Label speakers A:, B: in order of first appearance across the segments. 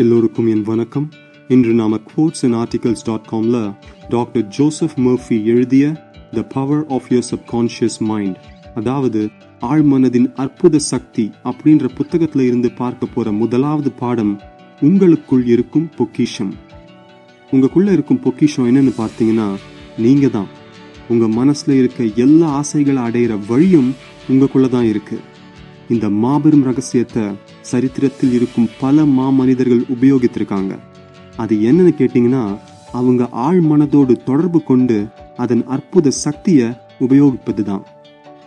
A: எல்லோருக்கும் என் வணக்கம். இன்று நாம quotes அண்ட் ஆர்டிகல்ஸ் டாட் காம்ல டாக்டர் ஜோசப் மர்ஃபி எழுதிய the power of your subconscious mind அதாவது ஆழ்மனதின் அற்புத சக்தி அப்படின்ற புத்தகத்தில் இருந்து பார்க்க போற முதலாவது பாடம் உங்களுக்குள் இருக்கும் பொக்கிஷம். உங்களுக்குள்ள இருக்கும் பொக்கிஷம் என்னன்னு பார்த்தீங்கன்னா நீங்க தான். உங்க மனசுல இருக்க எல்லா ஆசைகளை அடையிற வழியும் உங்களுக்குள்ள தான் இருக்கு. இந்த மாபெரும் ரகசியத்தை சரித்திரத்தில் இருக்கும் பல மாமனிதர்கள் உபயோகித்திருக்காங்க. அது என்னன்னு கேட்டிங்கன்னா அவங்க ஆழ் மனதோடு தொடர்பு கொண்டு அதன் அற்புத சக்தியை உபயோகிப்பது தான்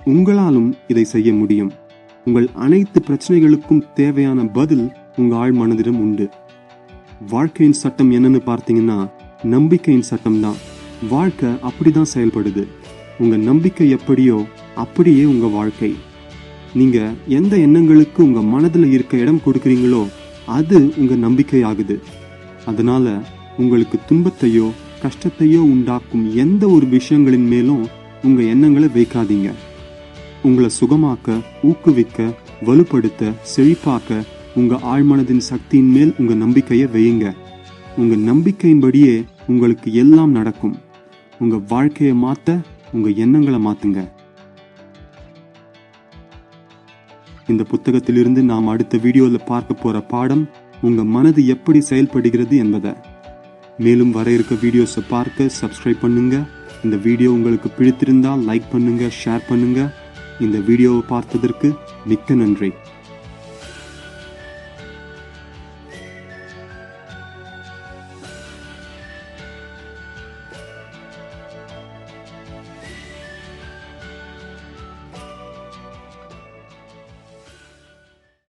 A: உங்களாலும் இதை செய்ய முடியும். உங்கள் அனைத்து பிரச்சனைகளுக்கும் தேவையான பதில் உங்க ஆழ் மனதிடம் உண்டு. வாழ்க்கையின் சட்டம் என்னன்னு பார்த்தீங்கன்னா நம்பிக்கையின் சட்டம் தான் வாழ்க்கை அப்படிதான் செயல்படுது. உங்க நம்பிக்கை எப்படியோ அப்படியே உங்க வாழ்க்கை. நீங்க எந்த எண்ணங்களுக்கு உங்க மனதில் இருக்க இடம் கொடுக்குறீங்களோ அது உங்க நம்பிக்கை ஆகுது அதனால உங்களுக்கு துன்பத்தையோ கஷ்டத்தையோ உண்டாக்கும் எந்த ஒரு விஷயங்களின் மேலும் உங்க எண்ணங்களை வைக்காதீங்க. உங்களை சுகமாக்க ஊக்குவிக்க வலுப்படுத்த செழிப்பாக்க உங்க ஆழ்மனதின் சக்தியின் மேல் உங்க நம்பிக்கையை வையுங்க. உங்க நம்பிக்கையின்படியே உங்களுக்கு எல்லாம் நடக்கும். உங்க வாழ்க்கையை மாத்த உங்க எண்ணங்களை மாத்துங்க. இந்த புத்தகத்திலிருந்து நாம் அடுத்த வீடியோவில் பார்க்க போகிற பாடம் உங்கள் மனது எப்படி செயல்படுகிறது என்பதை. மேலும் வர இருக்க வீடியோஸை பார்க்க சப்ஸ்கிரைப் பண்ணுங்க. இந்த வீடியோ உங்களுக்கு பிடித்திருந்தால் லைக் பண்ணுங்க ஷேர் பண்ணுங்க. இந்த வீடியோவை பார்த்ததற்கு மிக்க நன்றி.